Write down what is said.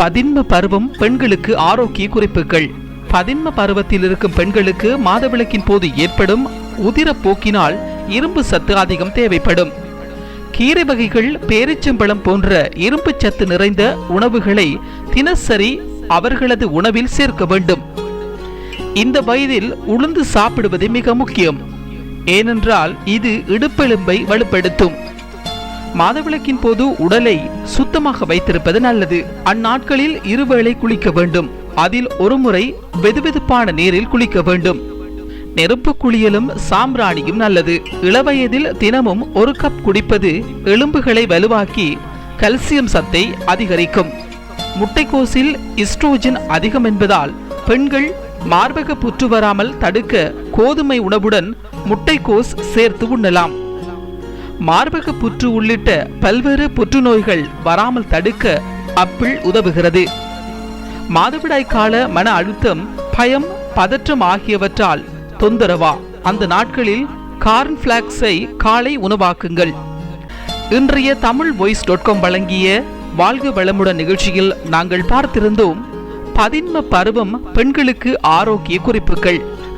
பதின்ம பருவம் பெண்களுக்கு ஆரோக்கிய குறிப்புகள். பதின்ம பருவத்தில் இருக்கும் பெண்களுக்கு மாதவிளக்கின் போது ஏற்படும் உதிரப்போக்கினால் இரும்பு சத்து அதிகம் தேவைப்படும். கீரை வகைகள் பேரிச்சம்பழம் போன்ற இரும்பு சத்து நிறைந்த உணவுகளை தினசரி அவர்களது உணவில் சேர்க்க வேண்டும். இந்த வயதில் உளுந்து சாப்பிடுவது மிக முக்கியம். ஏனென்றால் இது இடுப்பெலும்பை வலுப்படுத்தும். மாதவிளக்கின் போது உடலை சுத்தமாக வைத்திருப்பது நல்லது. அந்நாட்களில் இருவேளை குளிக்க வேண்டும். அதில் ஒருமுறை வெதுவெதுப்பான நீரில் குளிக்க வேண்டும். நெருப்பு குளியலும் சாம்பிராணியும் நல்லது. இளவயதில் தினமும் ஒரு கப் குடிப்பது எலும்புகளை வலுவாக்கி கல்சியம் சத்தை அதிகரிக்கும். முட்டைக்கோசில் இஸ்ட்ரோஜன் அதிகம் என்பதால் பெண்கள் மார்பக புற்று வராமல் தடுக்க கோதுமை உணவுடன் முட்டைக்கோஸ் சேர்த்து உண்ணலாம். மார்பக புற்று உள்ளிட்ட பல்வேறு புற்றுநோய்கள் வராமல் தடுக்க அப்பிள் உதவுகிறது. மாதவிடாய் கால மன அழுத்தம் பயம் பதற்றம் ஆகியவற்றால் தொந்தரவா? அந்த நாட்களில் கார்ன்ஃபிளாக்ஸை காலை உணவாக்குங்கள். இன்றைய தமிழ் வாய்ஸ் டாட் காம் வழங்கிய வாழ்க வளமுடன் நிகழ்ச்சியில் நாங்கள் பார்த்திருந்தோம் பதின்ம பருவம் பெண்களுக்கு ஆரோக்கிய குறிப்புகள்.